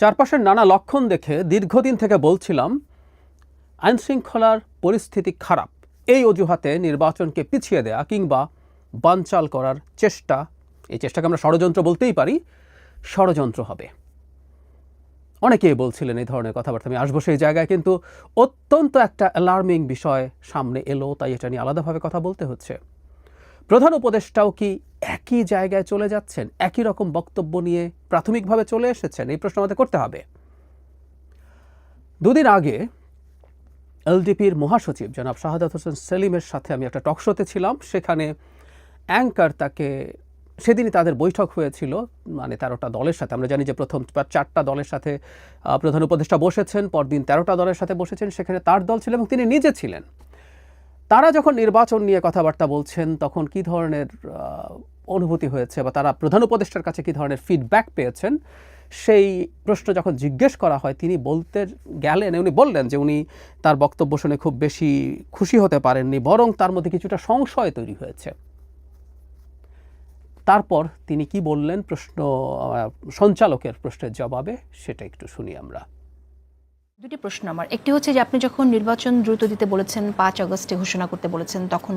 চারপাশের নানা লক্ষণ দেখে দীর্ঘদিন থেকে বলছিলাম, আইনশৃঙ্খলার পরিস্থিতি খারাপ। এই অজুহাতে নির্বাচনকে পিছিয়ে দেয়া কিংবা বানচাল করার চেষ্টা, এই চেষ্টাকে আমরা ষড়যন্ত্র বলতেই পারি, ষড়যন্ত্র হবে। অনেকেই বলছিলেন এই ধরনের কথাবার্তা, আমি আসব সেই জায়গায়, কিন্তু অত্যন্ত একটা অ্যালার্মিং বিষয় সামনে এলো, তাই এটা নিয়ে আলাদাভাবে কথা বলতে হচ্ছে। প্রধান উপদেষ্টাও কি একই জায়গায় চলে যাচ্ছেন? একই রকম বক্তব্য নিয়ে প্রাথমিকভাবে চলে এসেছেন? এই প্রশ্ন আমাদের করতে হবে। দুদিন আগে এলডিপির মহাসচিব জনাব শাহাদাত হোসেন সেলিমের সাথে আমি একটা টকশোতে ছিলাম। সেখানে অ্যাঙ্কার তাকে, সেদিনই তাদের বৈঠক হয়েছিল মানে তেরোটা দলের সাথে। আমরা জানি যে প্রথম চারটা দলের সাথে প্রধান উপদেষ্টা বসেছেন, পরদিন তেরোটা দলের সাথে বসেছেন। সেখানে তার দল ছিল এবং তিনি নিজে ছিলেন। তারা যখন নির্বাচন নিয়ে কথাবার্তা বলছেন, তখন কি ধরনের অনুভূতি হয়েছে বা তারা প্রধান উপদেষ্টার কাছে কি ধরনের ফিডব্যাক পেয়েছেন? সেই প্রশ্ন যখন জিজ্ঞেস করা হয়, তিনি বলতে গেলেন, উনি বললেন যে উনি তার বক্তব্য শুনে খুব বেশি খুশি হতে পারেননি, বরং তার মধ্যে কিছুটা সংশয় তৈরি হয়েছে। তারপর তিনি কি বললেন? প্রশ্ন সঞ্চালকের প্রশ্নের জবাবে সেটা একটু শুনি আমরা। দুটি প্রশ্ন আমার। একটি হচ্ছে যে আপনি যখন নির্বাচন দ্রুত দিতে বলেছেন, পাঁচ আগস্টে ঘোষণা করতে বলেছেন, তখন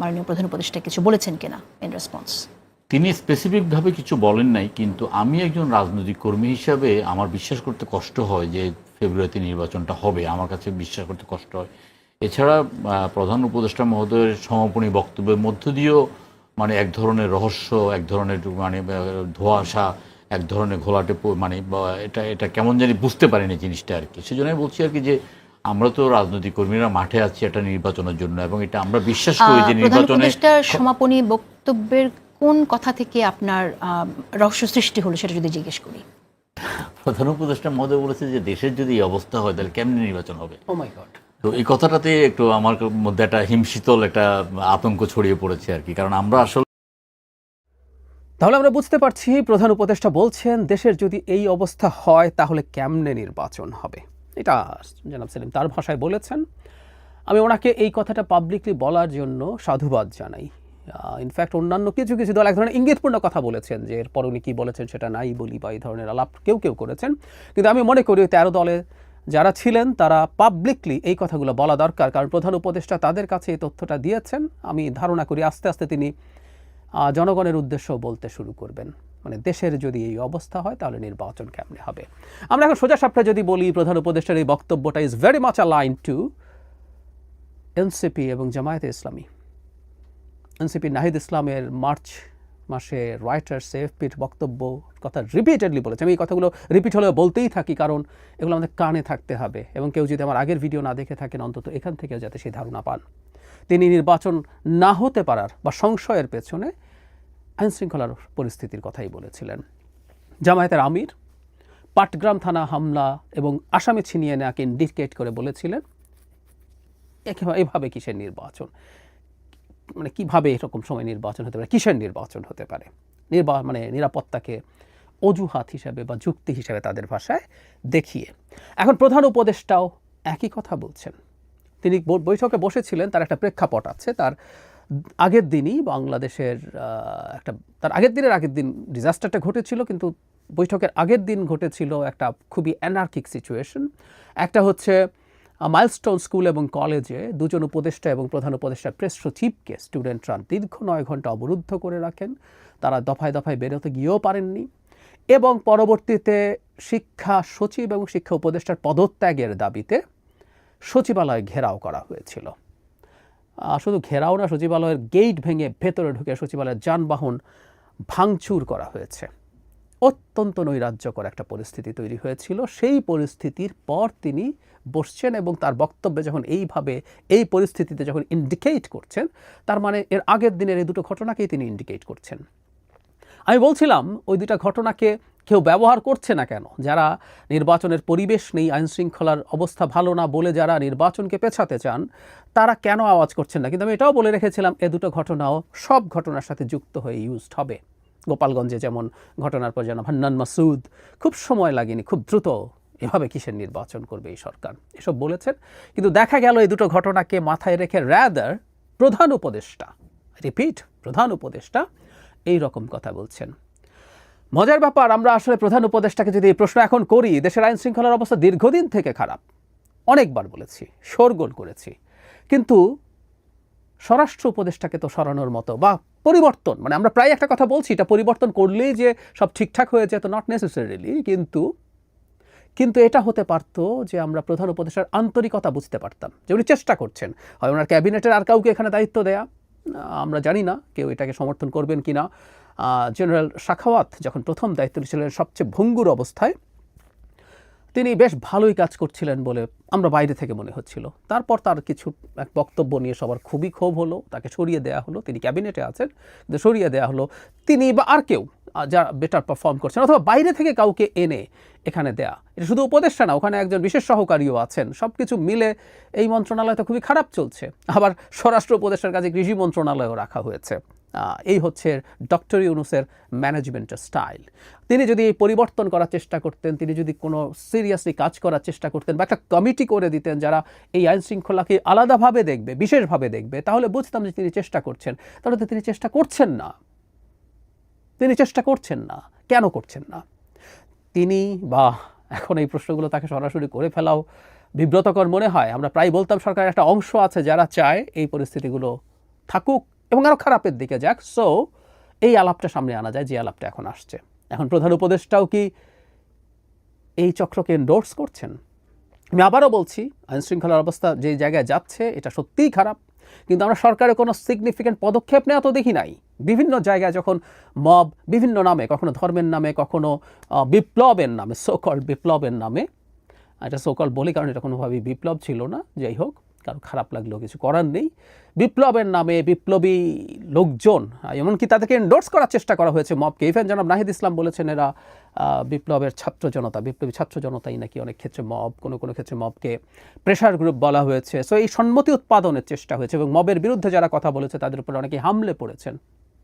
মাননীয় প্রধান উপদেষ্টা কিছু বলেছেন কিনা ইন রেসপন্স তিনি স্পেসিফিকভাবে কিছু বলেন নাই, কিন্তু আমি একজন রাজনৈতিক কর্মী হিসাবে আমার বিশ্বাস করতে কষ্ট হয় যে ফেব্রুয়ারিতে নির্বাচনটা হবে। আমার কাছে বিশ্বাস করতে কষ্ট হয়। এছাড়া প্রধান উপদেষ্টা মহোদয়ের সমাপনী বক্তব্যের মধ্য দিয়েও মানে এক ধরনের রহস্য, এক ধরনের মানে ধোঁয়াশা এক ধরনের ঘোলাটে মানে বা এটা এটা কেমন জানি বুঝতে পারিনি জিনিসটা আর কি সেজন্য বলছি আর কি যে আমরা তো রাজনৈতিক কর্মীরা মাঠে আছি একটা নির্বাচনের জন্য এবং এটা আমরা বিশ্বাস করি যে নির্বাচনে সমাপনী বক্তব্যের কোন কথা থেকে আপনার আহ, রহস্য সৃষ্টি হলো সেটা যদি জিজ্ঞেস করি? প্রধান উপদেষ্টা মহোদয় বলেছে যে দেশের যদি এই অবস্থা হয় তাহলে কেমনি নির্বাচন হবে? ও মাই গড তো এই কথাটাতে একটু আমার মধ্যে একটা হিমশীতল একটা আতঙ্ক ছড়িয়ে পড়েছে আর কি কারণ আমরা আসলে তাহলে আমরা বুঝতে পারছি, প্রধান উপদেষ্টা বলছেন, দেশের যদি এই অবস্থা হয়, তাহলে কেমনে নির্বাচন হবে? এটা জনাব সেলিম তার ভাষায় বলেছেন। আমি ওনাকে এই কথাটা পাবলিকলি বলার জন্য সাধুবাদ জানাই। ইনফ্যাক্ট অন্যান্য কিছু কিছু দল এক ধরনের ইঙ্গিতপূর্ণ কথা বলেছেন যে এরপর উনি কী বলেছেন সেটা নাই বলি বা এই ধরনের আলাপ কেউ কেউ করেছেন। কিন্তু আমি মনে করি তেরো দলে যারা ছিলেন, তারা পাবলিকলি এই কথাগুলো বলা দরকার। কারণ প্রধান উপদেষ্টা তাদের কাছে এই তথ্যটা দিয়েছেন। আমি ধারণা করি আস্তে আস্তে তিনি জনগণের উদ্দেশ্যেও বলতে শুরু করবেন। মানে দেশের যদি এই অবস্থা হয়, তাহলে নির্বাচন কেমনে হবে? আমরা এখন সোজা সাপটা যদি বলি, প্রধান উপদেষ্টার এই বক্তব্যটা is very much line to NCP এবং জামায়াতে ইসলামী। এনসিপি নাহিদ ইসলামের মার্চ মাসে রয়টার্স এফপির বক্তব্য, কথা রিপিটেডলি বলেছে। আমি এই কথাগুলো রিপিট হলেও বলতেই থাকি, কারণ এগুলো আমাদের কানে থাকতে হবে। এবং কেউ যদি আমার আগের ভিডিও না দেখে থাকেন, অন্তত এখান থেকেও যাতে সেই ধারণা পান। তিনি নির্বাচন না হতে পারার বা সংশয়ের পেছনে আইনশৃঙ্খলার পরিস্থিতির কথাই বলেছিলেন। জামায়াতের আমির পাটগ্রাম থানা হামলা এবং আসামে ছিনিয়ে নেওয়াকে ইন্ডিকেট করে বলেছিলেন এভাবে কিসের নির্বাচন? মানে কীভাবে এরকম সময় নির্বাচন হতে পারে? কিসের নির্বাচন হতে পারে? নির্বা মানে নিরাপত্তাকে অজুহাত হিসাবে বা যুক্তি হিসাবে তাদের ভাষায় দেখিয়ে। এখন প্রধান উপদেষ্টাও একই কথা বলছেন। তিনি বৈঠকে বসেছিলেন, তার একটা প্রেক্ষাপট আছে, তার আগের দিনই বাংলাদেশের একটা, তার আগের দিনের আগের দিন ডিজাস্টারটা ঘটেছিল, কিন্তু বৈঠকের আগের দিন ঘটেছিল একটা খুবই অ্যানার্কিক সিচুয়েশন একটা হচ্ছে মাইলস্টোন স্কুল এবং কলেজে দুজন উপদেষ্টা এবং প্রধান উপদেষ্টা প্রেস সচিবকে স্টুডেন্টরা দীর্ঘ নয় ঘণ্টা অবরুদ্ধ করে রাখেন। তারা দফায় দফায় বেরোতে গিয়েও পারেননি এবং পরবর্তীতে শিক্ষা সচিব এবং শিক্ষা উপদেষ্টার পদত্যাগের দাবিতে সচিবালয় ঘেরাও করা হয়েছিল। শুধু ঘেরাও না, সচিবালয়ের গেট ভেঙে ভেতরে ঢুকে সচিবালয়ের যানবাহন ভাঙচুর করা হয়েছে। অত্যন্ত নৈরাজ্যকর একটা পরিস্থিতি তৈরি হয়েছিল। সেই পরিস্থিতির পর তিনি বসছেন এবং তার বক্তব্যে যখন এইভাবে এই পরিস্থিতিতে যখন ইন্ডিকেট করছেন, তার মানে এর আগের দিনের এই দুটো ঘটনাকেই তিনি ইন্ডিকেট করছেন। আমি বলছিলাম, ওই দুটা ঘটনাকে কেউ ব্যবহার করছে না কেন? যারা নির্বাচনের পরিবেশ নেই আইন শৃঙ্খলার অবস্থা ভালো না বলে যারা নির্বাচনকে পেছাতে চান, তারা কেন আওয়াজ করছেন না? কিন্তু আমি এটাও বলে রেখেছিলাম, এ দুটো ঘটনাও সব ঘটনার সাথে যুক্ত হয়ে ইউজড হবে। গোপালগঞ্জে যেমন ঘটনার পর যেন হান্নান মাসুদ, খুব সময় লাগেনি, খুব দ্রুত এভাবে কিসের নির্বাচন করবে এই সরকার? এসব বলেছেন, কিন্তু দেখা গেল এই দুটো ঘটনাকে মাথায় রেখে র্যাদার প্রধান উপদেষ্টা রিপিট প্রধান উপদেষ্টা এই রকম কথা বলছেন। মজার ব্যাপার, আমরা আসলে প্রধান উপদেষ্টাকে যদি এই প্রশ্ন এখন করি, দেশের আইন শৃঙ্খলার অবস্থা দীর্ঘদিন থেকে খারাপ। অনেকবার বলেছি, শোরগোল করেছি। কিন্তু স্বরাষ্ট্র উপদেষ্টাকে তো সরানোর মতো বা পরিবর্তন মানে আমরা প্রায় একটা কথা বলছি, এটা পরিবর্তন করলেই যে সব ঠিকঠাক হয়ে যেত নট নেসেসারিলি কিন্তু কিন্তু এটা হতে পারতো যে আমরা প্রধান উপদেষ্টার আন্তরিকতা বুঝতে পারতাম, যে উনি চেষ্টা করছেন। হয় ওনার ক্যাবিনেটের আর কাউকে এখানে দায়িত্ব দেয়া? আমরা জানি না কেউ এটাকে সমর্থন করবেন কি না জেনারেল শাখাওয়াত যখন প্রথম দায়িত্ব ছিলেন সবচেয়ে ভঙ্গুর অবস্থায়, তিনি বেশ ভালোই কাজ করছিলেন বলে আমরা বাইরে থেকে মনে হচ্ছিল। তারপর তার কিছু এক বক্তব্য নিয়ে সবার খুবই ক্ষোভ হলো, তাকে সরিয়ে দেওয়া হলো, তিনি ক্যাবিনেটে আছেন, কিন্তু সরিয়ে দেওয়া হলো, তিনি বা আর কেউ যারা বেটার পারফর্ম করছেন অথবা বাইরে থেকে কাউকে এনে এখানে দেয়া। এটা শুধু উপদেষ্টা না, ওখানে একজন বিশেষ সহকারীও আছেন। সব কিছু মিলে এই মন্ত্রণালয় তো খুবই খারাপ চলছে। আবার স্বরাষ্ট্র উপদেষ্টার কাছে কৃষি মন্ত্রণালয়ও রাখা হয়েছে। এই হচ্ছে ডক্টর ইউনুসের ম্যানেজমেন্টের স্টাইল তিনি যদি এই পরিবর্তন করার চেষ্টা করতেন, তিনি যদি কোনো সিরিয়াসলি কাজ করার চেষ্টা করতেন বা একটা কমিটি করে দিতেন যারা এই আইন শৃঙ্খলাকে আলাদাভাবে দেখবে, বিশেষভাবে দেখবে, তাহলে বুঝতাম যে তিনি চেষ্টা করছেন। তাহলে তো তিনি চেষ্টা করছেন না। তিনি চেষ্টা করছেন না। কেন করছেন না? তিনি বা এখন এই প্রশ্নগুলো তাকে সরাসরি করে ফেলাও বিব্রতকর মনে হয়। আমরা প্রায় বলতাম সরকারের একটা অংশ আছে যারা চায় এই পরিস্থিতিগুলো থাকুক। এবং আরও খারাপের দিকে যাক। সো এই আলাপটা সামনে আনা যায় যে আলাপটা এখন আসছে। এখন প্রধান উপদেষ্টাও কি এই চক্রকে এন্ডোর্স করছেন? আমি আবারও বলছি আইন শৃঙ্খলার অবস্থা যে জায়গায় যাচ্ছে, এটা সত্যিই খারাপ। কিন্তু আমরা সরকারের কোনো সিগনিফিক্যান্ট পদক্ষেপ নেওয়া তো দেখি নাই। বিভিন্ন জায়গায় যখন মব বিভিন্ন নামে, কখনো ধর্মের নামে, কখনো বিপ্লবের নামে সোকল বিপ্লবের নামে, এটা সোকল বলি, কারণ এটা কোনোভাবেই বিপ্লব ছিল না, যাই হোক। কারও খারাপ লাগলেও কিছু করার নেই। বিপ্লবের নামে বিপ্লবী লোকজন, এমনকি তাদেরকে এন্ডোর্স করার চেষ্টা করা হয়েছে মবকে ইভেন জনাব নাহিদ ইসলাম বলেছেন এরা বিপ্লবের ছাত্র জনতা, বিপ্লবী ছাত্র জনতাই নাকি অনেক ক্ষেত্রে মব কোনো কোনো ক্ষেত্রে মবকে প্রেশার গ্রুপ বলা হয়েছে। সো এই সম্মতি উৎপাদনের চেষ্টা হয়েছে এবং মবের বিরুদ্ধে যারা কথা বলেছে, তাদের উপর অনেকে হামলে পড়েছেন।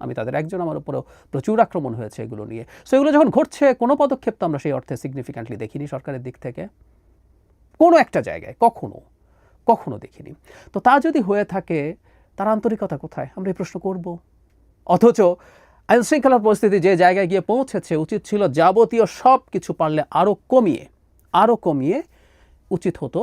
আমি তাদের একজন, আমার উপরও প্রচুর আক্রমণ হয়েছে এগুলো নিয়ে। সো এগুলো যখন ঘটছে, কোনো পদক্ষেপ তো আমরা সেই অর্থে সিগনিফিক্যান্টলি দেখিনি সরকারের দিক থেকে। কোনো একটা জায়গায়, কখনো। কখনো দেখিনি। তো তা যদি হয়ে থাকে, তার আন্তরিকতা কোথায়? আমরা এই প্রশ্ন করব। অথচ আইনশৃঙ্খলার পরিস্থিতি যে জায়গায় গিয়ে পৌঁছেছে, উচিত ছিল যাবতীয় সব কিছু পারলে আরও কমিয়ে আরও কমিয়ে উচিত হতো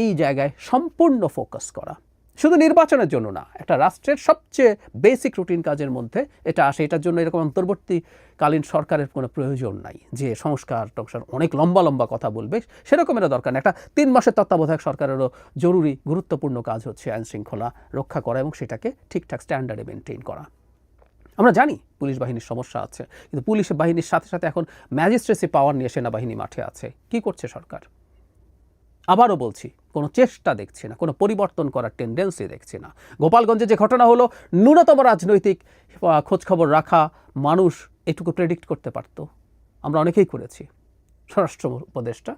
এই জায়গায় সম্পূর্ণ ফোকাস করা। শুধু নির্বাচনের জন্য না, একটা রাষ্ট্রের সবচেয়ে বেসিক রুটিন কাজের মধ্যে এটা আসে, এটার জন্য এরকম অন্তর্বর্তীকালীন সরকারের কোনো প্রয়োজন নাই। যে সংস্কার টংস্কার অনেক লম্বা লম্বা কথা বলবে, সেরকমেরও দরকার নেই। একটা তিন মাসের তত্ত্বাবধায়ক সরকারেরও জরুরি, গুরুত্বপূর্ণ কাজ হচ্ছে আইন শৃঙ্খলা রক্ষা করা এবং সেটাকে ঠিকঠাক স্ট্যান্ডার্ডে মেনটেন করা। আমরা জানি পুলিশ বাহিনীর সমস্যা আছে, কিন্তু পুলিশ বাহিনীর সাথে সাথে এখন ম্যাজিস্ট্রেসি পাওয়ার নিয়ে সেনাবাহিনী মাঠে আছে। কি করছে সরকার? আবারও বলছি, কোনো চেষ্টা দেখছি না, কোনো পরিবর্তন করার টেন্ডেন্সি দেখছি না। গোপালগঞ্জে যে ঘটনা হলো, ন্যূনতম রাজনৈতিক খোঁজখবর রাখা মানুষ এটুকু প্রেডিক্ট করতে পারত। আমরা অনেকেই করেছি। স্বরাষ্ট্র উপদেষ্টা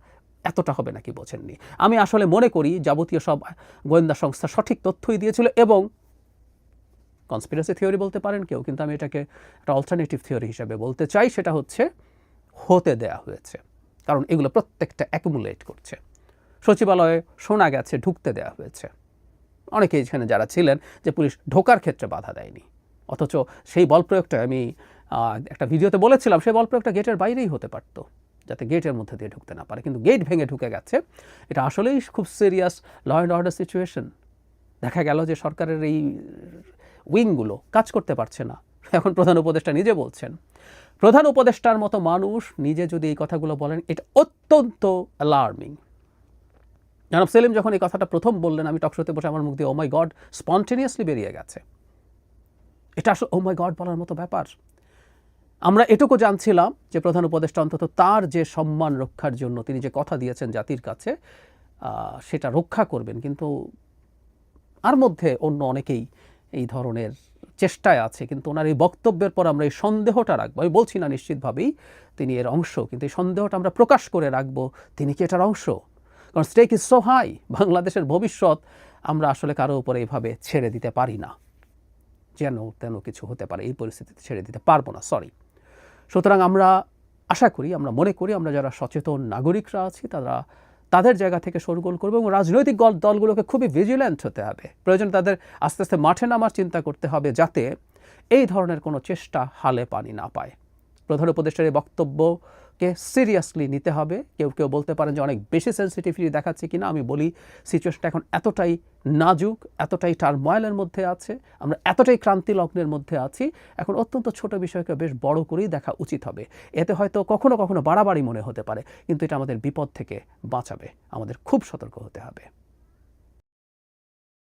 এতটা হবে নাকি বোঝেননি। আমি আসলে মনে করি, যাবতীয় সব গোয়েন্দা সংস্থা সঠিক তথ্যই দিয়েছিল এবং কনস্পিরেসি থিওরি বলতে পারেন কেউ, কিন্তু আমি এটাকে একটা অল্টারনেটিভ থিওরি হিসেবে বলতে চাই, সেটা হচ্ছে, হতে দেয়া হয়েছে। কারণ এগুলো প্রত্যেকটা অ্যাকুমুলেট করছে। সচিবালয়ে শোনা গেছে, ঢুকতে দেওয়া হয়েছে। অনেকে এখানে যারা ছিলেন যে পুলিশ ঢোকার ক্ষেত্রে বাধা দেয়নি। অথচ সেই বল প্রয়োগটা আমি একটা ভিডিওতে বলেছিলাম, সেই বল প্রয়োগটা গেটের বাইরেই হতে পারতো, যাতে গেটের মধ্যে দিয়ে ঢুকতে না পারে। কিন্তু গেট ভেঙে ঢুকে গেছে। এটা আসলেই খুব serious law and order situation দেখা গেল যে সরকারের এই উইংগুলো কাজ করতে পারছে না। এখন প্রধান উপদেষ্টা নিজে বলছেন, প্রধান উপদেষ্টার মতো মানুষ নিজে যদি এই কথাগুলো বলেন, এটা অত্যন্ত অ্যালার্মিং জনাব সেলিম, যখন এই কথাটা প্রথম বললেন, আমি টকশোতে বসে আমার মুখ দিয়ে ও মাই গড স্পন্টেনিয়াসলি বেরিয়ে গেছে। এটা আসলে ও মাই গড বলার মতো ব্যাপার। আমরা এটুকু জানছিলাম যে প্রধান উপদেষ্টা অন্তত তার যে সম্মান রক্ষার জন্য, তিনি যে কথা দিয়েছেন জাতির কাছে সেটা রক্ষা করবেন। কিন্তু আর মধ্যে অন্য অনেকেই এই ধরনের চেষ্টায় আছে। কিন্তু ওনার এই বক্তব্যের পর আমরা এই সন্দেহটা রাখব। আমি বলছি না নিশ্চিতভাবেই তিনি এর অংশ, কিন্তু এই সন্দেহটা আমরা প্রকাশ করে রাখব। তিনি কি এটার অংশ? কারণ স্টেক ইজ সো হাই বাংলাদেশের ভবিষ্যৎ আমরা আসলে কারও উপরে এইভাবে ছেড়ে দিতে পারি না। যেন, তেন কিছু হতে পারে, এই পরিস্থিতিতে ছেড়ে দিতে পারব না সরি সুতরাং আমরা আশা করি, আমরা মনে করি, আমরা যারা সচেতন নাগরিকরা আছি, তারা তাদের জায়গা থেকে সরগোল করবে এবং রাজনৈতিক দল দলগুলোকে খুবই ভিজিল্যান্ট হতে হবে। প্রয়োজন তাদের আস্তে আস্তে মাঠে নামার চিন্তা করতে হবে, যাতে এই ধরনের কোনো চেষ্টা হালে পানি না পায়। প্রধান উপদেষ্টার এই বক্তব্যকে সিরিয়াসলি নিতে হবে। কেউ কেউ বলতে পারেন যে অনেক বেশি সেন্সিটিভিটি দেখাচ্ছে কিনা। আমি বলি সিচুয়েশনটা এখন এতটাই নাজুক, এতটাই টার্ময়েলের মধ্যে আছে, আমরা এতটাই ক্রান্তি লগ্নের মধ্যে আছি, এখন অত্যন্ত ছোট বিষয়কে বেশ বড় করেই দেখা উচিত হবে। এতে হয়তো কখনো কখনো বাড়াবাড়ি মনে হতে পারে, কিন্তু এটা আমাদের বিপদ থেকে বাঁচাবে, আমাদের খুব সতর্ক হতে হবে।